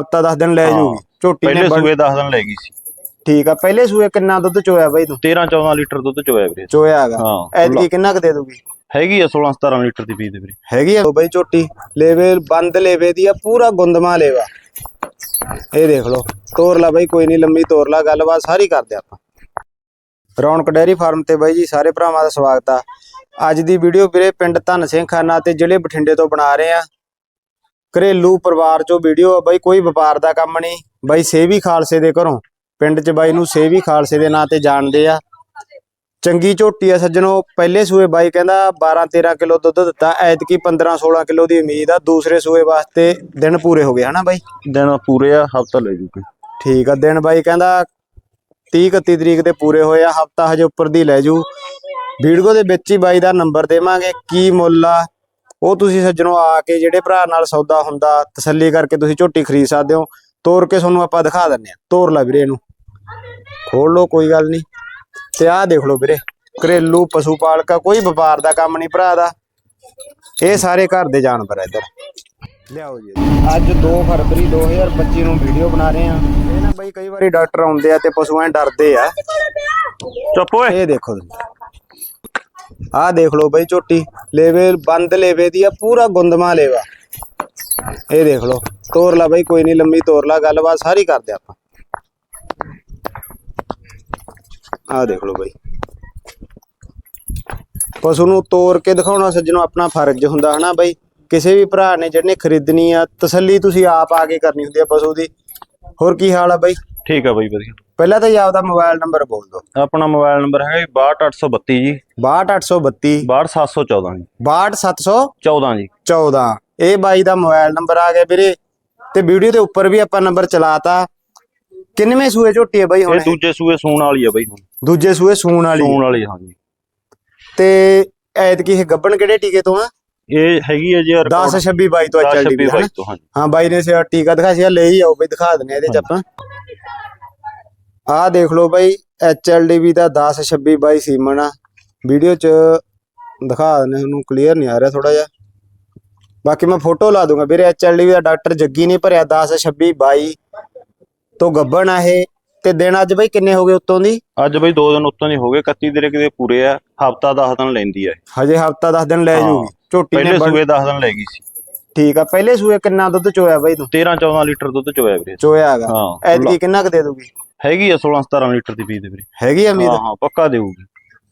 ਹਫਤਾ 10 ਦਿਨ ਲੈ। ਜੂਗੀ। ਝੋਟੀ ਪਹਿਲੇ ਨੇ ਬਣ- ਸੂਏ 10 ਦਿਨ ਲੈ ਗਈ ਸੀ। ਠੀਕ ਆ ਪਹਿਲੇ ਸੂਏ ਕਿੰਨਾ ਦੁੱਧ ਚੋਇਆ ਬਾਈ ਤੂੰ? 13 14 ਲੀਟਰ ਦੁੱਧ ਚੋਇਆ ਵੀਰੇ। ਚੋਇਆ ਹੈਗਾ। ਐਤਕੀ ਕਿੰਨਾ ਕੁ ਦੇ ਦੂਗੀ ਹੈਗੀ ਆ 16 17 ਲੀਟਰ ਦੀ ਪੀ ਦੇ ਵੀਰੇ। ਹੈਗੀ ਆ ਬਾਈ ਝੋਟੀ। ਲੇਵੇ ਬੰਦ ਲੇਵੇ ਦੀ ਆ ਪੂਰਾ ਗੁੰਦਮਾ ਲੇਵਾ। ਇਹ ਦੇਖ ਲਓ। ਤੋਰ ਲਾ ਬਾਈ ਕੋਈ ਨਹੀਂ ਲੰਮੀ ਤੋਰ ਲਾ ਗੱਲਬਾਤ ਸਾਰੀ ਕਰਦੇ ਆਪਾਂ। ਰੌਣਕ ਡੈਰੀ ਫਾਰਮ ਤੇ ਬਾਈ ਜੀ ਸਾਰੇ ਭਰਾਵਾਂ ਦਾ ਸਵਾਗਤ ਆ। ਅੱਜ ਦੀ ਵੀਡੀਓ ਵੀਰੇ ਪਿੰਡ ਧੰਨ ਸਿੰਘ ਖਾਨਾ ਤੇ ਜ਼ਿਲ੍ਹੇ ਬਠਿੰਡੇ ਤੋਂ ਬਣਾ ਰਹੇ ਆ। ਘਰੇਲੂ ਪਰਿਵਾਰ ਚੋਂ ਵੀਡੀਓ ਆ ਬਾਈ ਕੋਈ ਵਪਾਰ ਦਾ ਕੰਮ ਨਹੀਂ। ਬਾਈ ਸੇਵੀ ਖਾਲਸੇ ਦੇ ਘਰੋਂ। ਪਿੰਡ 'ਚ ਬਾਈ ਨੂੰ ਸੇਵੀ ਖਾਲਸੇ ਦੇ ਨਾਂ ਤੇ ਜਾਣਦੇ ਆ। ਚੰਗੀ ਝੋਟੀ ਆ ਸੱਜਣੋ ਪਹਿਲੇ ਸੂਏ ਬਾਈ ਕਹਿੰਦਾ 12 13 ਕਿਲੋ ਦੁੱਧ ਦਿੱਤਾ ਐਤਕੀ 15 16 ਕਿਲੋ ਦੀ ਉਮੀਦ ਆ। ਦੂਸਰੇ ਸੂਏ ਵਾਸਤੇ ਦਿਨ ਪੂਰੇ ਹੋ ਗਏ ਹਨਾ ਬਾਈ? ਦਿਨ ਪੂਰੇ ਆ ਹਫਤਾ ਲੈ ਜੂਗੀ। ਠੀਕ ਆ ਦਿਨ ਬਾਈ ਕਹਿੰਦਾ 30 31 ਤਰੀਕ ਦੇ ਪੂਰੇ ਹੋਏ ਆ ਹਫਤਾ ਹਜੇ ਉੱਪਰ ਦੀ ਲੈ ਜੂ। ਵੀਡੀਓ ਦੇ ਵਿੱਚ ਹੀ ਬਾਈ ਦਾ ਨੰਬਰ ਦੇਵਾਂਗੇ ਕੀ ਮੁੱਲ ਆ ਉਹ ਤੁਸੀਂ ਸੱਜਣੋ ਆ ਕੇ ਜਿਹੜੇ ਭਰਾ ਨਾਲ ਸੌਦਾ ਹੁੰਦਾ ਤਸੱਲੀ ਕਰਕੇ ਤੁਸੀਂ ਝੋਟੀ ਖਰੀਦ ਸਕਦੇ ਹੋ। ਤੋਰ ਕੇ ਤੁਹਾਨੂੰ ਆਪਾਂ ਦਿਖਾ ਦਿੰਨੇ ਆ ਤੋਰ ਲੈ ਵੀਰੇ ਇਹਨੂੰ। ਖੋਲ ਲਓ ਕੋਈ ਗੱਲ ਨਹੀਂ। ਤੇ ਆਹ ਦੇਖ ਲਓ ਵੀਰੇ ਘਰੇਲੂ ਪਸ਼ੂ ਪਾਲਕਾ ਕੋਈ ਵਪਾਰ ਦਾ ਕੰਮ ਨਹੀਂ ਭਰਾ ਦਾ। ਇਹ ਸਾਰੇ ਘਰ ਦੇ ਜਾਨਵਰ ਆ ਇੱਧਰ। ਲਿਆਓ ਜੀ। ਅੱਜ 2 ਫਰਵਰੀ 2025 ਨੂੰ ਵੀਡੀਓ ਬਣਾ ਰਹੇ ਆ ਇਹ ਨਾ ਬਈ ਕਈ ਵਾਰੀ ਡਾਕਟਰ ਆਉਂਦੇ ਆ ਤੇ ਪਸ਼ੂ ਐ ਡਰਦੇ ਆ। ਚੁੱਪ ਓਏ। ਇਹ ਦੇਖੋ ਤੁਸੀਂ। ਆਹ ਦੇਖ ਲਓ ਬਈ ਝੋਟੀ। ਲੇਵੇ, ਬੰਦ ਲੇਵੇ ਦੀ ਆ ਪੂਰਾ ਗੁੰਦਮਾ ਲੇਵਾ। ਇਹ ਦੇਖ ਲਓ ਤੋਰ ਲਾ ਬਈ, ਕੋਈ ਨਹੀਂ, ਲੰਮੀ ਤੋਰ ਲਾ ਗੱਲਬਾਤ ਸਾਰੀ ਕਰਦੇ ਆਪਾਂ। ਆਹ ਦੇਖ ਲਓ ਬਈ। ਪਸ਼ੂ ਨੂੰ ਤੋਰ ਕੇ ਦਿਖਾਉਣਾ ਸੱਜਣੋ, ਆਪਣਾ ਫਰਜ਼ ਹੁੰਦਾ, ਹਨਾ ਬਈ? ਕਿਸੇ ਵੀ ਭਰਾ ਨੇ ਜਿਹਨੇ ਖਰੀਦਣੀ ਆ, ਤਸੱਲੀ ਤੁਸੀਂ ਆਪ ਆ ਕੇ ਕਰਨੀ ਹੁੰਦੀ ਆ ਪਸ਼ੂ ਦੀ। ਹੋਰ ਕੀ ਹਾਲ ਆ ਬਈ? ਠੀਕ ਆ ਬਾਈ ਵਧੀਆ। ਪਹਿਲਾਂ ਤਾਂ ਜੀ ਆਪਦਾ ਮੋਬਾਈਲ ਨੰਬਰ ਬੋਲ ਦਿਓ। ਆਪਣਾ ਮੋਬਾਈਲ ਨੰਬਰ ਹੈ 62832 ਜੀ। 62832 62714 ਜੀ। 62714 14 ਜੀ। ਇਹ ਬਾਈ ਦਾ ਮੋਬਾਈਲ ਨੰਬਰ ਆ ਗਿਆ ਵੀਰੇ। ਤੇ ਵੀਡੀਓ ਦੇ ਉੱਪਰ ਵੀ ਆਪਾਂ ਨੰਬਰ ਚਲਾਤਾ। ਕਿੰਨਵੇਂ ਸੂਏ ਝੋਟੀ ਹੈ ਬਾਈ ਹੁਣ ਇਹ ਦੂਜੇ ਸੂਏ ਸੂਣ ਵਾਲੀ ਆ ਬਾਈ ਹੁਣ। ਦੂਜੇ ਸੂਏ ਸੂਣ ਵਾਲੀ। ਸੂਣ ਵਾਲੀ ਹਾਂ ਜੀ ਤੇ ਐਤਕੀ ਇਹ ਗੱਬਣ ਕਿਹੜੇ ਟੀਕੇ ਤੋਂ ਆ? ਇਹ ਹੈਗੀ ਹੈ ਜੀ 10 26 22 ਤੋਂ 10 ਚੱਲਦੀ 26 ਵੀ ਬਾਈ ਤੋਂ ਹਾਂ ਜੀ ਹਾਂ ਬਾਈ ਨੇ ਸੇ ਟੀਕਾ ਦਿਖਾਇਆ ਸੀ ਲੈ ਹੀ ਆਓ ਬਈ ਦਿਖਾ ਦਿੰਨੇ ਆ ਇਹਦੇ ਚ ਆਪਾਂ। ਆਹ ਦੇਖ ਲਓ ਬਾਈ ਐਚਐਲਡੀਵੀ ਦਾ 10 26 22 ਸੀਮਨ ਆ। ਵੀਡੀਓ ਚ ਦਿਖਾ ਦਿੰਨੇ ਤੁਹਾਨੂੰ ਕਲੀਅਰ ਨਹੀਂ ਆ ਰਿਹਾ ਥੋੜਾ ਜਿਹਾ। ਬਾਕੀ ਮੈਂ ਫੋਟੋ ਲਾ ਦੂੰਗਾ ਵੀਰੇ ਐਚਐਲਡੀਵੀ ਦਾ ਡਾਕਟਰ ਜੱਗੀ ਨੇ ਭਰਿਆ 10 26 22 ਤੋਂ ਗੱਬਣ ਆ ਇਹ। ਤੇ ਦਿਨ ਅੱਜ ਬਾਈ ਕਿੰਨੇ ਹੋ ਗਏ ਉੱਤੋਂ ਦੀ? ਅੱਜ ਬਾਈ 2 ਦਿਨ ਉੱਤੋਂ ਦੀ ਹੋ ਗਏ 31 ਤਰੀਕ ਦੇ ਪੂਰੇ ਆ। ਹਫਤਾ 10 ਦਿਨ ਲੈਂਦੀ ਆ। ਹਜੇ ਹਫਤਾ 10 ਦਿਨ ਲੈ। ਜੂਗੀ। ਝੋਟੀ ਪਹਿਲੇ ਨੇ ਬਣ- ਸੂਏ 10 ਦਿਨ ਲੈ ਗਈ ਸੀ। ਠੀਕ ਆ ਪਹਿਲੇ ਸੂਏ ਕਿੰਨਾ ਦੁੱਧ ਚੋਇਆ ਬਾਈ ਤੂੰ? 13 14 ਲੀਟਰ ਦੁੱਧ ਚੋਇਆ ਵੀਰੇ। ਚੋਇਆ ਹੈਗਾ ਐਤਕੀ ਕਿੰਨਾ ਕੁ ਦੇ ਦੂਗੀ ਹੈਗੀ ਆ 16 17 ਲੀਟਰ ਦੀ ਪੀ ਦੇ ਵੀਰੇ। ਹੈਗੀ ਆ ਉਮੀਦ ਹਾਂ ਹਾਂ ਪੱਕਾ ਦੇਊਗੀ।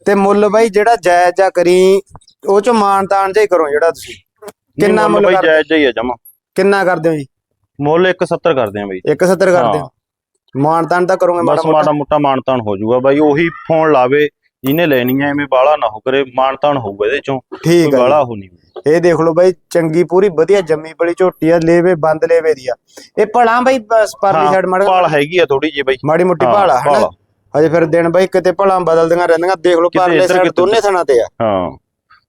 ਤੇ ਮੁੱਲ ਬਾਈ ਜਿਹੜਾ ਜਾਇਜ਼ ਜਾ ਕਰੀ ਉਹ ਚ ਮਾਨ ਤਾਨ ਜਿਹਾ ਹੀ ਕਰੋ ਜਿਹੜਾ ਤੁਸੀਂ। ਕਿੰਨਾ ਮੁੱਲ ਬਾਈ ਕਰਦੇ ਜਾਇਜ਼ ਜਿਹਾ ਹੀ ਆ ਜਮਾ। ਕਿੰਨਾ ਕਰਦੇ ਹੋ ਜੀ? ਮੁੱਲ 170 ਕਰਦੇ ਆ ਬਾਈ। 170 ਕਰਦੇ ਹੋ। ਮਾਨ ਤਾਨ ਤਾਂ ਕਰੋਗੇ ਮਾੜਾ ਬਸ ਮਾੜਾ ਮੋਟਾ? ਮਾਨਤਾਨ ਹੋ ਜਾਊਗਾ ਬਾਈ ਉਹੀ ਫੋਨ ਲਾਵੇ ਜਿਹਨੇ ਲੈਣੀ ਐ ਐਵੇਂ ਬਾਲਾ ਨਾ ਹੋ ਕਰੇ ਮਾਨਤਾਨ ਹੋਊਗਾ ਇਹਦੇ ਚੋਂ। ਠੀਕ ਕੋਈ ਆ ਬਾਲਾ ਹੋ ਨਹੀਂ। ਇਹ ਦੇਖ ਲਓ ਬਾਈ ਚੰਗੀ ਪੂਰੀ ਵਧੀਆ ਜੰਮੀ ਬੜੀ ਝੋਟੀ ਆ ਲੇਵੇ ਬੰਦ ਲੇਵੇ ਦੀ ਆ। ਇਹ ਭਲਾ ਬਾਈ ਪਰਲੀ ਸਾਈਡ ਮਾੜਾ ਪਾਲ ਹੈਗੀ ਆ ਥੋੜੀ ਜੀ ਬਾਈ। ਮਾੜੀ ਮੋਟੀ ਹਾਂ, ਭਾਲਾ ਹਨਾ? ਭਾਲਾ। ਹਜੇ ਫਿਰ ਦਿਨ ਬਾਈ ਕਿਤੇ ਭਲਾ ਬਦਲਦੀਆਂ ਰਹਿੰਦੀਆਂ ਦੇਖ ਲਓ ਪਰਲੇ ਸਾਈਡ ਦੋਨੇ ਥਣਾ ਤੇ ਆ। ਹਾਂ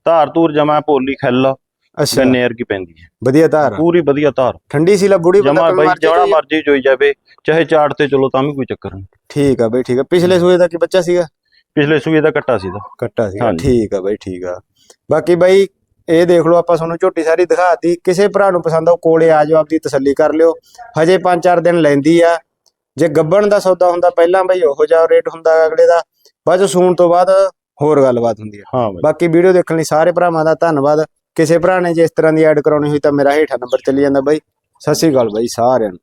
ਧਾਰ ਧੂਰ ਜਮਾ ਭੋਲੀ ਖੱਲ ਅੱਛਾ। ਗੰਨੇਰ ਕੀ ਪੈਂਦੀ ਹੈ ਵਧੀਆ ਧਾਰ ਆ। ਪੂਰੀ ਵਧੀਆ ਧਾਰ। ਠੰਡੀ ਸੀ ਲਾ ਬੁੜੀ ਬੰਦਾ ਕੋਈ ਬਾਈ ਮਰਜ਼ੀ ਜਿਹੜਾ ਮਰਜ਼ੀ ਚੋਈ ਜਾਵੇ ਚਾਹੇ ਚਾੜ ਤੇ ਚਲੋ ਤਾਂ ਵੀ ਕੋਈ ਚੱਕਰ ਨਹੀਂ। ਠੀਕ ਆ ਬਾਈ ਠੀਕ ਆ। ਪਿਛਲੇ ਸੂਏ ਦਾ ਕੀ ਬੱਚਾ ਸੀਗਾ? ਪਿਛਲੇ ਸੂਏ ਦਾ ਕੱਟਾ ਸੀ ਦਾ ਕੱਟਾ ਸੀ। ਠੀਕ ਆ ਬਾਈ ਠੀਕ ਆ। ਬਾਕੀ ਬਾਈ ਇਹ ਦੇਖ ਲਓ ਆਪਾਂ ਤੁਹਾਨੂੰ ਝੋਟੀ ਸਾਰੀ ਦਿਖਾਤੀ। ਕਿਸੇ ਭਰਾ ਨੂੰ ਪਸੰਦ ਆਉ ਕੋਲੇ ਆ ਜਾਓ ਆਪਦੀ ਤਸੱਲੀ ਕਰ ਲਿਓ। ਹਜੇ 5-4 ਦਿਨ ਲੈਂਦੀ ਆ। ਜੇ ਗੱਬਣ ਦਾ ਸੌਦਾ ਹੁੰਦਾ ਪਹਿਲਾਂ ਬਾਈ ਉਹੋ ਜਿਹਾ ਰੇਟ ਹੁੰਦਾ ਅਗਲੇ ਦਾ। ਬਾਅਦ ਚ ਸੂਣ ਤੋਂ ਬਾਅਦ ਹੋਰ ਗੱਲਬਾਤ ਹੁੰਦੀ ਆ। ਹਾਂ ਬਾਈ। ਬਾਕੀ ਵੀਡੀਓ ਦੇਖਣ ਲਈ ਸਾਰੇ ਭਰਾਵਾਂ ਦਾ ਧੰਨਵਾਦ। ਕਿਸੇ ਭਰਾ ਨੇ ਜੇ ਇਸ ਤਰ੍ਹਾਂ ਦੀ ਐਡ ਕਰਾਉਣੀ ਹੋਈ ਤਾਂ ਮੇਰਾ ਹੇਠਾਂ ਨੰਬਰ ਚੱਲੀ ਜਾਂਦਾ ਬਾਈ। ਸਤਿ ਸ਼੍ਰੀ ਅਕਾਲ ਬਾਈ ਸਾਰਿਆਂ ਨੂੰ।